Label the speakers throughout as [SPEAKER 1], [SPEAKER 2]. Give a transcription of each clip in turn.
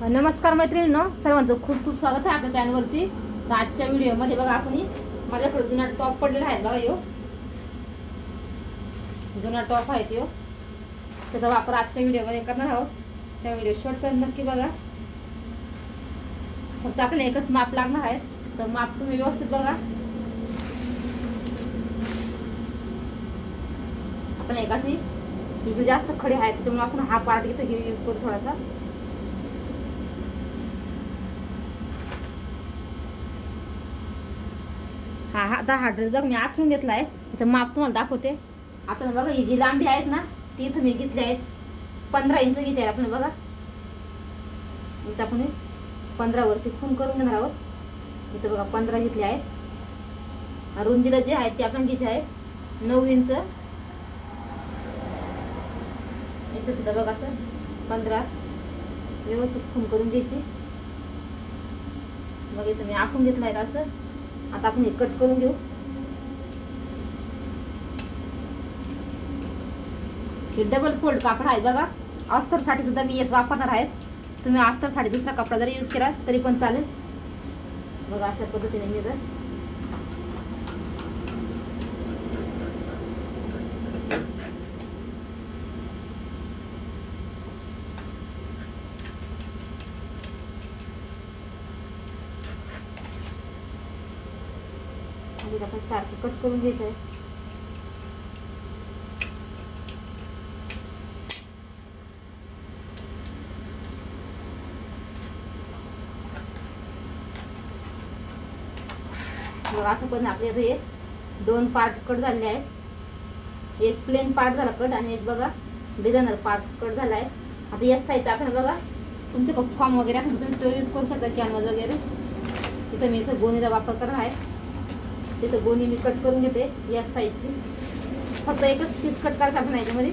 [SPEAKER 1] नमस्कार मैत्रिणींनो सर्वांचं खूप खूप स्वागत आहे आपल्या चॅनलवरती. तर आजच्या व्हिडिओमध्ये बघा आपण माझ्याकडे जुना टॉप पडलेला आहे बघा यो. जुना टॉप आहे तो त्याचा वापर आजच्या व्हिडिओमध्ये करणार आहोत. त्या व्हिडिओ शेवटपर्यंत नक्की बघा. फक्त आपल्याला एकच माप लागणार आहे. तर माप तुम्ही व्यवस्थित बघा. आपण एक अशी इकडे जास्त खडे आहेत त्याच्यामुळे आपण हा पार्ट इथं घेऊ यूज करू थोडासा. हा हा आता हा ड्रेस बघ मी आथरून घेतला आहे इथं माप तुम्हाला दाखवते. आपण बघा ही जी लांबी आहेत ना ती इथं मी घेतली आहेत. पंधरा इंच घ्यायची आहे आपण बघा. इथं आपण पंधरावरती खून करून घेणार आहोत. इथं बघा पंधरा घेतले आहेत. रुंदीला जे आहेत ते आपण घ्यायचे आहे नऊ इंच इथं सुद्धा बघा असं पंधरा. व्यवस्थित खून करून घ्यायची. मग इथं मी आखून घेतलं आहे असं. आता आपण हे कट करून घेऊ. हे डबल फोल्ड कापड आहे बघा. अस्तरसाठी सुद्धा मी हेच वापरणार आहे तुम्ही अस्तरसाठी दुसरा कपडा जरी यूज केला तरी पण चालेल. बघा अशा पद्धतीने मी जर आधी आपण सारखं कट करून घ्यायचं आहे असं पण आपले इथे हे दोन पार्ट कट झाले आहेत. एक प्लेन पार्ट झाला कट आणि एक बघा डिझायनर पार्ट कट झाला आहे आता या साईजचा आपण बघा तुमचे फॉर्म वगैरे असेल तुम्ही तो यूज करू शकता कॅनवाज वगैरे. इथं मी इथं गोणीचा वापर करत आहे. तिथं गोणी मी कट करून घेते या साईजची फक्त एकच पीस कट करायचा आपण याच्यामध्ये.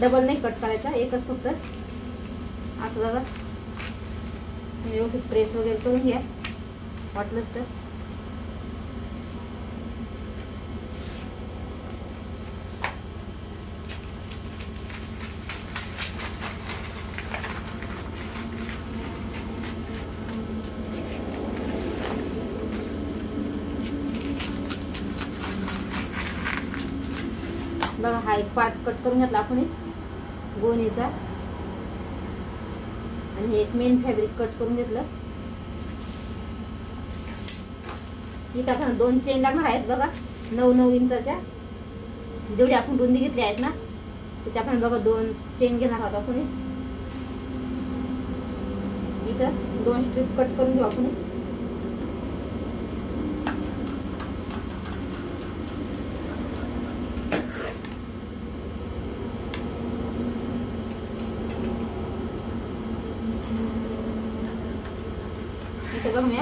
[SPEAKER 1] डबल नाही कट करायचा एकच फक्त. असं बघा. व्यवस्थित प्रेस वगैरे करून घ्या. वाटलंच तर. बघा हा एक पार्ट कट करून घेतला आपण एक. गोणीचा. आणि हे एक मेन फॅब्रिक कट करून घेतलं. इथं आपण दोन चेन लागणार आहेत बघा. नऊ नऊ इंचाच्या. जेवढी आपण रुंदी घेतली आहेत ना त्याच्या आपण बघा दोन चेन घेणार आहोत आपण. इथं दोन स्ट्रीप कट करून घेऊ आपण इथं बघ मी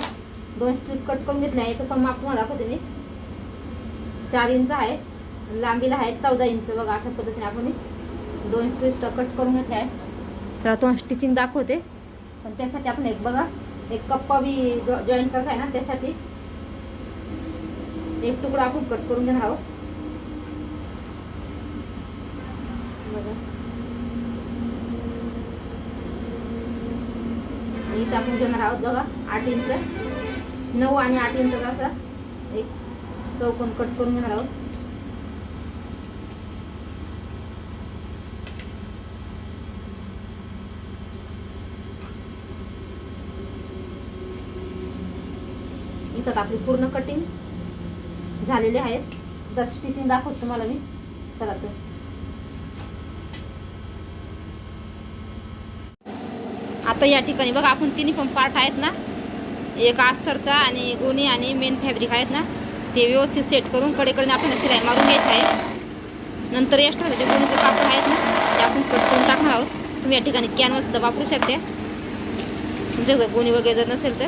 [SPEAKER 1] दोन स्ट्रिप कट करून घेतले आहे तर पण माप तुम्हाला दाखवते मी. चार इंच आहे लांबीला आहे चौदा इंच बघा अशा पद्धतीने आपण दोन स्ट्रिप कट करून घेतले आहे तर तुम्हाला स्टिचिंग दाखवते. पण त्यासाठी आपण एक बघा एक कप्पा बी जॉईन करायचा आहे ना त्यासाठी. एक तुकडा आपण कट करून घेणार आहोत. बघा. इथं आपण घेणार आहोत बघा आठ इंच. नऊ आणि आठ इंच असा एक चौकोन कट करून घेणार आहोत. इथं आपली पूर्ण कटिंग झालेली आहेत तर स्टिचिंग दाखवतो तुम्हाला मी. चला तर. आता या ठिकाणी बघा आपण तिन्ही पण पार्ट आहेत ना. एक आस्तरचा आणि गोणी आणि मेन फॅब्रिक आहेत ना ते व्यवस्थित सेट करून कडेकडे आपण शिलाई मारून घ्यायचं आहे नंतर एक्स्ट्रा जे गोणीचे कापड आहेत ना ते आपण कट करून टाकणार आहोत. तुम्ही या ठिकाणी कॅनवासुद्धा वापरू शकता. तुमच्याकडे गोणी वगैरे जर नसेल तर.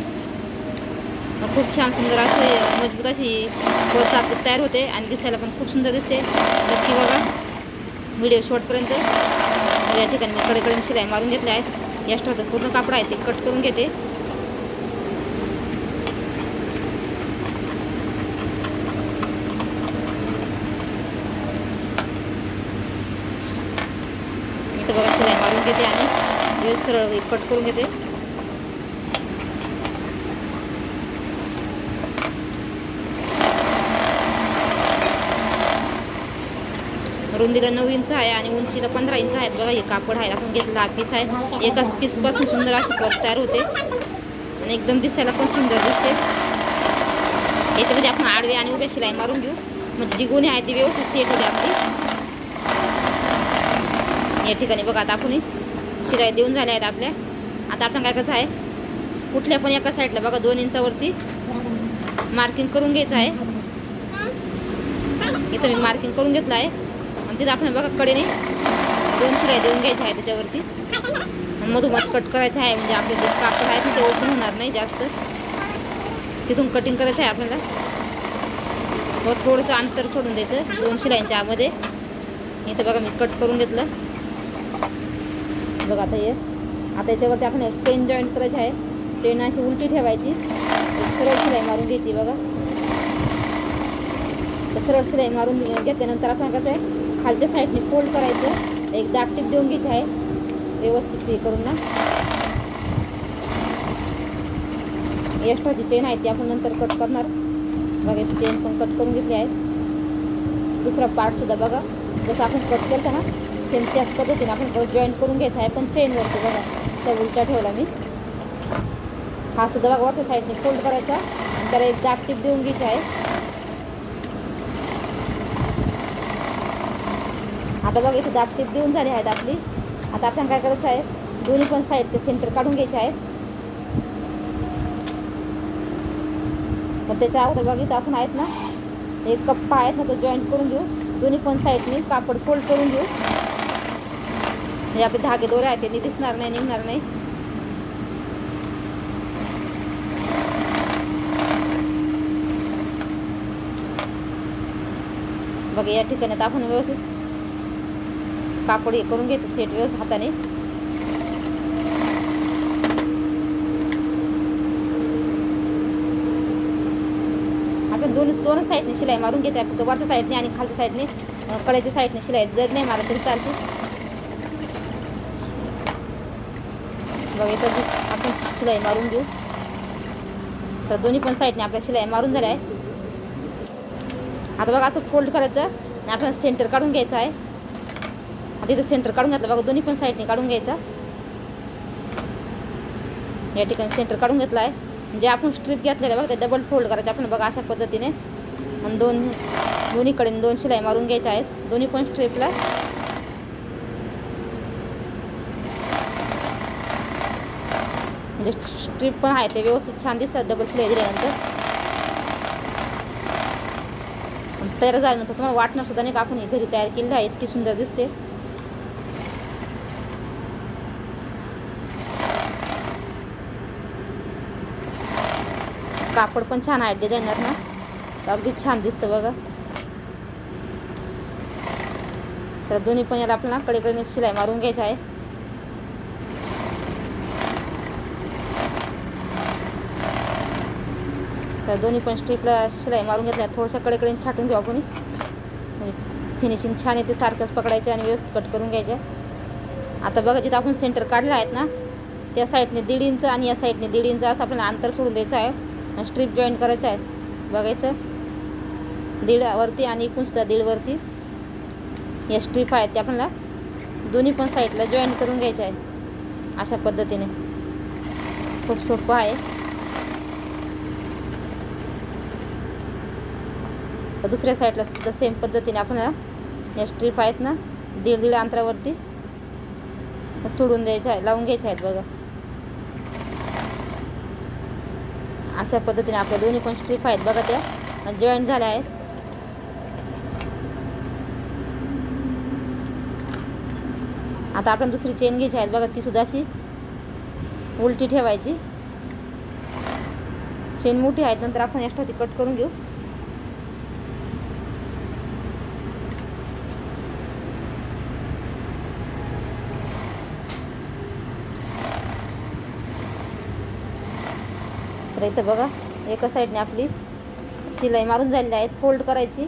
[SPEAKER 1] खूप छान सुंदर असे मजबूत अशी बस आपली तयार होते आणि दिसायला पण खूप सुंदर दिसते. नक्की बघा. व्हिडिओ शॉर्टपर्यंत या ठिकाणी मी कडेकडे शिलाई मारून घेतल्या आहेत. एक्स्ट्राचं पूर्ण कापड आहे ते कट करून घेते. घेते आणि हे सरळ कट करून घेते. रुंदीला नऊ इंच आहे आणि उंचीला पंधरा इंच आहेत बघा हे कापड आहे. आपण घेतला पीस आहे. एकाच पीसपासून सुंदर अशी पट तयार होते. आणि एकदम दिसायला पण सुंदर दिसते. याच्यामध्ये आपण आडवे आणि उभे शिलाई मारून घेऊ. म्हणजे जी गुन्हे आहे ती व्यवस्थित सेट होते आपली. या ठिकाणी बघा आता आपण शिलाई देऊन झाल्या आहेत आपल्या. आता आपण काय कसं आहे? कुठल्या पण एका साईडला बघा दोन इंचावरती मार्किंग करून घ्यायचं आहे. इथं मी मार्किंग करून घेतलं आहे. आणि तिथं आपण बघा कडेने दोन शिलाई देऊन घ्यायच्या आहे त्याच्यावरती. आणि मधोमध कट करायचं आहे म्हणजे आपले जे कापड आहे ते ओपन होणार नाही जास्त. तिथून कटिंग करायचं आहे आपल्याला. व थोडंसं अंतर सोडून द्यायचं दोन शिलाईंच्या आमध्ये इथं बघा मी कट करून घेतलं. बघा आता हे. आता याच्यावरती आपण चेन जॉईंट करायची आहे. चेन अशी उलटी ठेवायची. सरळ शिलाई मारून घ्यायची बघा. तर सरळ शिलाई मारून घेतल्यानंतर आपण कसं आहे खालच्या साईडने फोल्ड करायचं. एक दाट टीप देऊन घ्यायची आहे. व्यवस्थित हे करून ना. एक्स्ट्राची चेन आहे ती आपण नंतर कट करणार. बघा चेन पण कट करून घेतली आहे. दुसरा पार्टसुद्धा बघा. जसं आपण कट करतो ना सेम त्याच पद्धतीने आपण परत जॉईंट करून घ्यायचा आहे पण चेनवरती बघा त्या उलटा ठेवला मी. हा सुद्धा बघा वरच्या साईडने फोल्ड करायचा. आणि त्याला एक दाट टीप देऊन घ्यायची आहे. आता बघा इथे दाट टीप देऊन झाली आहेत आपली. आता आपण काय करायचं आहे? दोन्ही पण साईडचे सेंटर काढून घ्यायचे आहेत. तर त्याच्या अगोदर बघा आपण आहेत ना एक कप्पा आहेत ना तो जॉईंट करून घेऊ. दोन्ही पण साईडने कापड फोल्ड करून घेऊ. म्हणजे आपले धागे दोरे आहेत ते दिसणार नाही निघणार नाही. बघा या ठिकाणी आपण व्यवस्थित कापड हे करून घेतो थेट व्यवस्थित हाताने. आपण दोन दोनच साईडने शिलाई मारून घेते फक्त वरच्या साईडने आणि खालच्या साईडने कड्याच्या साईडने शिलाई. जर नाही मारत तरी चालते. बघा इथं आपण शिलाई मारून घेऊ. तर दोन्ही पण साईडने आपल्या शिलाई मारून झाल्या आहे आता बघा असं फोल्ड करायचं आणि आपण सेंटर काढून घ्यायचं आहे. आता इथं सेंटर काढून घेतलं. बघा दोन्ही पण साईडने काढून घ्यायचा. या ठिकाणी सेंटर काढून घेतलं आहे. जे आपण स्ट्रीप घेतलेलं बघा ते डबल फोल्ड करायचं. आपण बघा अशा पद्धतीने. आणि दोन दोन्हीकडे दोन शिलाई मारून घ्यायच्या आहेत. दोन्ही पण स्ट्रीपला म्हणजे स्ट्रीप पण आहे ते व्यवस्थित छान दिसतात. डबल शिलाई दिल्यानंतर. तयार झाल्यानंतर तुम्हाला वाटणार सुद्धा नाही का आपण घरी तयार केलेलं आहे इतकी सुंदर दिसते. कापड पण छान आहे डिझायनर ना. अगदी छान दिसतं बघा. तर दोन्ही पण याला आपल्याला कडेकडे शिलाई मारून घ्यायची आहे. तर दोन्ही पण स्ट्रीपला शिलाई मारून घेतल्या. थोडंसं कडेकडे छाटून घेऊ आपण. म्हणजे फिनिशिंग छान येते सारखंच पकडायचे आणि व्यवस्थित कट करून घ्यायचे. आता बघा जिथं आपण सेंटर काढलं आहेत ना त्या साईडने दीड इंच आणि या साईडने दीड इंच असं आपल्याला अंतर सोडून द्यायचं आहे. आणि स्ट्रीप जॉईन करायचं आहे. बघायचं दीडवरती आणि एकूणसुद्धा दीडवरती या स्ट्रीप आहेत त्या आपल्याला दोन्ही पण साईडला जॉईन करून घ्यायच्या आहे. अशा पद्धतीने. खूप सोपं आहे. दुसऱ्या साईडला सुद्धा सेम पद्धतीने आपण या स्ट्रीप आहेत ना दीड दीड अंतरावरती सोडून द्यायच्या आहे लावून घ्यायच्या आहेत बघा. अशा पद्धतीने आपल्या दोन्ही पण स्ट्रीप आहेत बघा त्या. जॉईंट झाल्या आहेत. आता आपण दुसरी चेन घ्यायची आहेत बघा ती सुद्धा अशी उलटी ठेवायची. चेन मोठी आहेत नंतर आपण एक्स्ट्राची कट करून घेऊ. तर इथं बघा एका साईडने आपली शिलाई मारून झालेली आहे फोल्ड करायची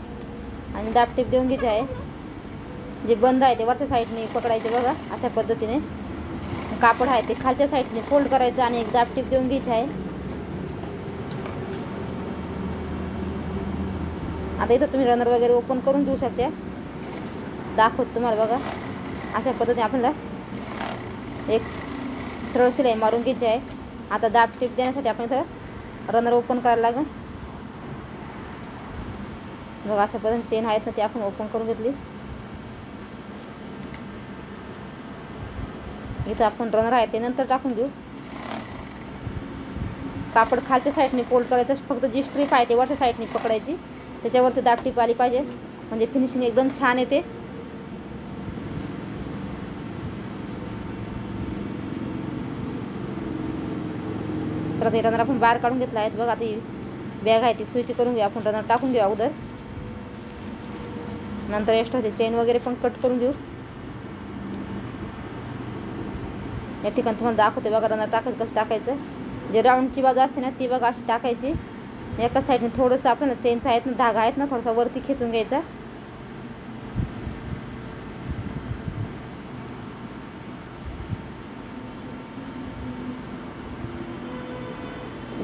[SPEAKER 1] आणि दाब टीप देऊन घ्यायची आहे. जे बंद आहे ते वरच्या साईडने पकडायचे बघा अशा पद्धतीने. कापड आहे ते खालच्या साईडने फोल्ड करायचं आणि एक दाब टीप देऊन घ्यायची आहे. आता इथं तुम्ही रनर वगैरे ओपन करून देऊ शकता. दाखवत तुम्हाला बघा. अशा पद्धतीने आपल्याला एक सरळ शिलाई मारून घ्यायची आहे. आता दाब टीप देण्यासाठी आपण इथं रनर ओपन करायला लागेल. बघा अशा पद्धतीने चेन आहेत ना ती आपण ओपन करून घेतली. इथं आपण रनर आहे ते नंतर टाकून देऊ. कापड खालच्या साईडने फोल्ड करायचं फक्त जी स्ट्रीप आहे ते वरच्या साईडने पकडायची. त्याच्यावरती दाब टीप आली पाहिजे. म्हणजे फिनिशिंग एकदम छान येते. तर ते रनर आपण बाहेर काढून घेतला आहे बघा आता ही बॅग आहे ती स्विच करून घेऊ. आपण रनर टाकून देऊ अगोदर. नंतर एक्स्ट्राचे चेन वगैरे पण कट करून घेऊ या ठिकाणी तुम्हाला दाखवते बघा रनर टाकायचं कसं टाकायचं. जे राऊंडची बाजू असते ना ती बघा अशी टाकायची. एका साईडने थोडंसं आपल्याला चेनचा आहेत ना धागा आहेत ना थोडासा वरती खेचून घ्यायचा.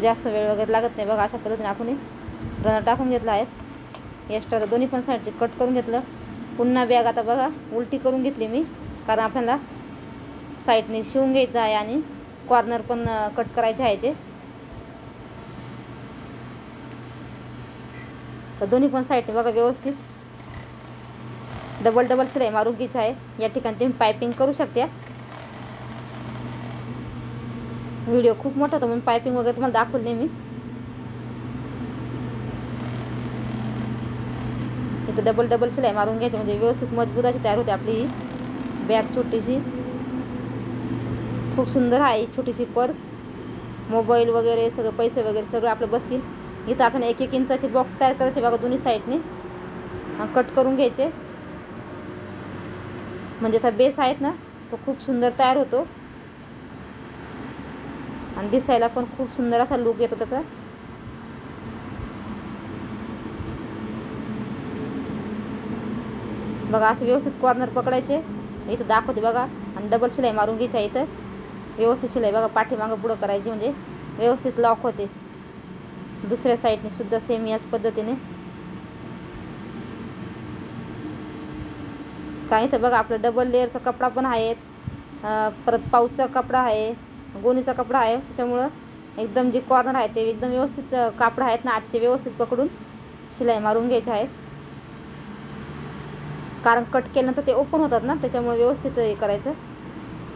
[SPEAKER 1] जास्त वेळ वगैरे लागत नाही बघा अशा पद्धतीने आपण रनर टाकून घेतला आहे. एक्स्ट्रा दोन्ही पण साईडचे कट करून घेतलं. पुन्हा बॅग आता बघा उलटी करून घेतली मी. कारण आपल्याला साईडने शिवून घ्यायचं आहे आणि कॉर्नर पण कट करायचे आहे ते. तर दोन्ही पण साईडने बघा व्यवस्थित. डबल डबल शिलाई मारून घ्यायचं आहे. या ठिकाणी तुम्ही पायपिंग करू शकता. व्हिडिओ खूप मोठा होता म्हणून पायपिंग वगैरे तुम्हाला दाखवले नाही मी. इथं डबल डबल शिलाई मारून घ्यायची म्हणजे व्यवस्थित मजबूत अशी तयार होते आपली ही बॅग छोटीशी. खूप सुंदर आहे छोटीशी पर्स. मोबाईल वगैरे सगळं पैसे वगैरे सगळं आपलं बसतील. इथं आपण एक एक इंचाचे बॉक्स तयार करायचे बघा दोन्ही साईडने. कट करून घ्यायचे. म्हणजे असा बेस आहेत ना तो खूप सुंदर तयार होतो. आणि दिसायला पण खूप सुंदर असा लुक येतो त्याचा. बघा असे व्यवस्थित कॉर्नर पकडायचे. इथं दाखवते बघा. आणि डबल शिलाई मारून घ्यायच्या इथं. व्यवस्थित शिलाई बघा पाठीमागं पुढं करायची म्हणजे व्यवस्थित लॉक होते. दुसऱ्या साईडने सुद्धा सेम याच पद्धतीने. काय तर बघा आपलं डबल लेअरचा कपडा पण आहेत परत पाऊचचा कपडा आहे. गोणीचा कपडा आहे त्याच्यामुळं एकदम जे कॉर्नर आहे ते एकदम व्यवस्थित कापड आहेत ना आजचे व्यवस्थित पकडून शिलाई मारून घ्यायचे आहेत. कारण कट केल्यानंतर ते ओपन होतात ना त्याच्यामुळे व्यवस्थित हे करायचं.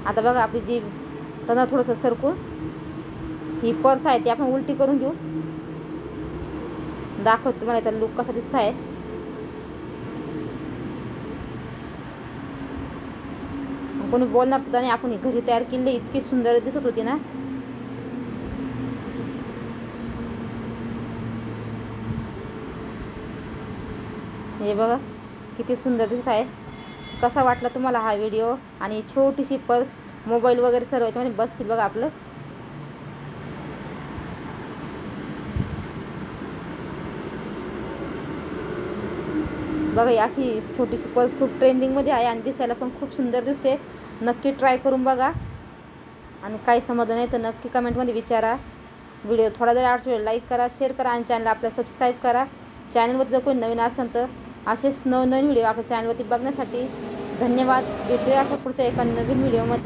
[SPEAKER 1] आता बघा आपली जी त्यांना थोडंसं सरकून ही पर्स आहे ती आपण उलटी करून घेऊ. दाखवत तुम्हाला याचा लुक कसा दिसत आहे. कोणी बोलणार सुद्धा नाही. आपण घरी तयार केली इतकी सुंदर दिसत होती ना. हे बघा किती सुंदर दिसत आहे. कसा वाटला तुम्हाला हा व्हिडिओ आणि छोटीशी पर्स मोबाईल वगैरे सर्व याच्यामध्ये बसतील बघा आपलं. बघा अशी छोटीशी पर्स खूप ट्रेंडिंगमध्ये आहे आणि दिसायला पण खूप सुंदर दिसते. नक्की ट्राय करून बघा. आणि काही समाधान आहे तर नक्की कमेंटमध्ये विचारा. व्हिडिओ थोडा जरी आवडतो लाईक करा शेअर करा आणि चॅनल आपल्या सबस्क्राईब करा. चॅनलवरती जर कोणी नवीन असेल तर असेच नवनवीन व्हिडिओ आपल्या चॅनलवरती बघण्यासाठी धन्यवाद. भेटूया आता पुढच्या एका नवीन व्हिडिओमध्ये